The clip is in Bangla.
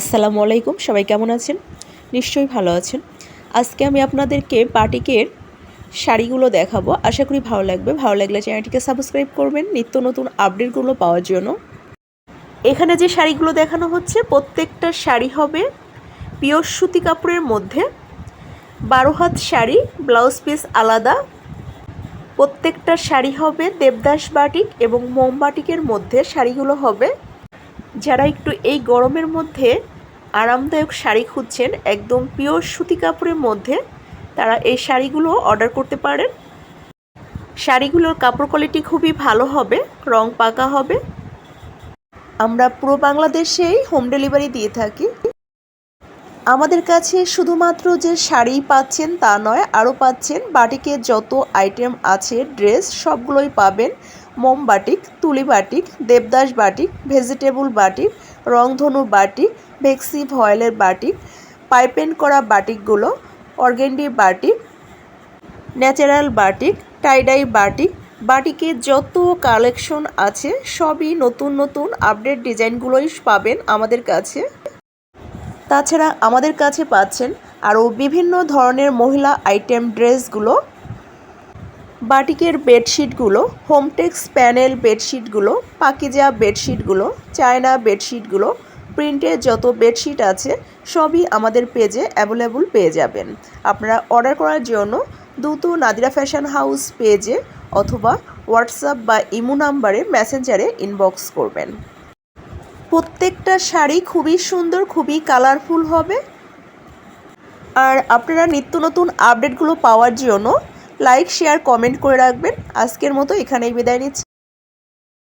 আসসালামু আলাইকুম, সবাই কেমন আছেন? নিশ্চয়ই ভালো আছেন। আজকে আমি আপনাদেরকে বাটিকের শাড়িগুলো দেখাবো। আশা করি ভালো লাগবে। ভালো লাগলে চ্যানেলটিকে সাবস্ক্রাইব করবেন, নিত্য নতুন আপডেটগুলো পাওয়ার জন্য। এখানে যে শাড়িগুলো দেখানো হচ্ছে, প্রত্যেকটা শাড়ি হবে পিওর সুতি কাপড়ের মধ্যে। বারো হাত শাড়ি, ব্লাউজ পিস আলাদা। প্রত্যেকটা শাড়ি হবে দেবদাস বাটিক এবং মোম বাটিকের মধ্যে শাড়িগুলো হবে। যারা একটু এই গরমের মধ্যে আরামদায়ক শাড়ি খুঁজছেন, একদম পিওর সুতি কাপড়ের মধ্যে তারা এই শাড়িগুলো অর্ডার করতে পারেন। শাড়িগুলোর কাপড় কোয়ালিটি খুবই ভালো হবে, রং পাকা হবে। আমরা পুরো বাংলাদেশেই হোম ডেলিভারি দিয়ে থাকি। আমাদের কাছে শুধুমাত্র যে শাড়ি পাচ্ছেন তা নয়, আরও পাচ্ছেন বাটিকের যত আইটেম আছে, ড্রেস সবগুলোই পাবেন। মোম বাটিক, তুলি batik, Devdas batik, vegetable batik, রংধনু বাটিক, ভেক্সি ভয়েলের বাটিক, পাইপেন করা বাটিকগুলো, organdie batik, natural batik, tie dye batik. বাটিকের যত কালেকশন আছে, সবই নতুন নতুন আপডেট ডিজাইনগুলোই পাবেন আমাদের কাছে। তাছাড়া আমাদের কাছে পাচ্ছেন আরও বিভিন্ন ধরনের মহিলা আইটেম ড্রেসগুলো, বাটিকের বেডশিটগুলো হোমটেক্স প্যানেল বেডশিটগুলো, পাকিজা বেডশিটগুলো, চায়না বেডশিটগুলো প্রিন্টের যত বেডশিট আছে সবই আমাদের পেজে অ্যাভেলেবল পেয়ে যাবেন। আপনারা অর্ডার করার জন্য দ্রুত নাদিরা ফ্যাশন হাউস পেজে অথবা হোয়াটসঅ্যাপ বা ইমো নাম্বারে মেসেঞ্জারে ইনবক্স করবেন। প্রত্যেকটা শাড়ি খুবই সুন্দর, খুবই কালারফুল হবে। আর আপনারা নিত্য নতুন আপডেটগুলো পাওয়ার জন্য লাইক শেয়ার কমেন্ট করে রাখবেন। আজকের মতো এখানেই বিদায় নিচ্ছি।